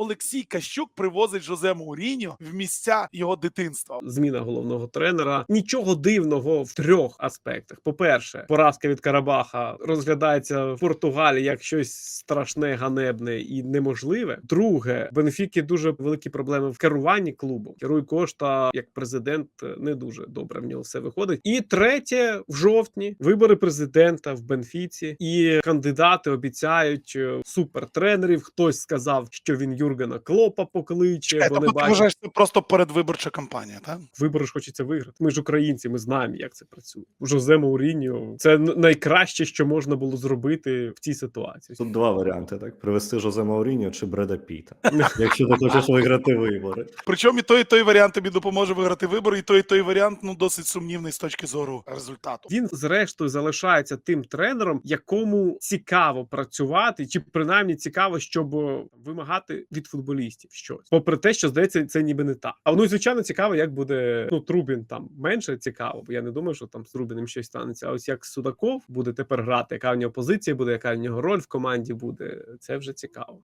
Олексій Кащук привозить Жозе Мауріньо в місця його дитинства. зміна головного тренера. Нічого дивного в трьох аспектах. По-перше, поразка від Карабаха розглядається в Португалії як щось страшне, ганебне і неможливе. Друге, Бенфіки дуже великі проблеми в керуванні клубом. Керуй Кошта як президент не дуже добре в нього все виходить. І третє, в жовтні вибори президента в Бенфіці, і кандидати обіцяють е, супертренерів. Хтось сказав, що він Юргена Клопа покличе, Е, бо Тобто не ти вважаєш, це просто передвиборча кампанія, так? Вибори ж хочеться виграти. Ми ж українці, ми знаємо, як це працює. Жозе Мауріньо це найкраще, що можна було зробити в цій ситуації. Тут два варіанти: так: привести Жозе Мауріньо чи Бреда Піта, якщо ти хочеш виграти вибори. Причому і той, і той варіант тобі допоможе виграти вибори, і той, і той варіант ну досить сумнівний з точки зору результату. Він, зрештою, залишається тим тренером, якому цікаво працювати, чи принаймні цікаво, щоб вимагати від футболістів щось. Попри те, що здається, це ніби не так. А ну і звичайно цікаво, як буде ну Трубін там менше цікаво, бо я не думаю, що там з Трубіним щось станеться. А ось як Судаков буде тепер грати, яка в нього позиція буде, яка в нього роль в команді буде. Це вже цікаво.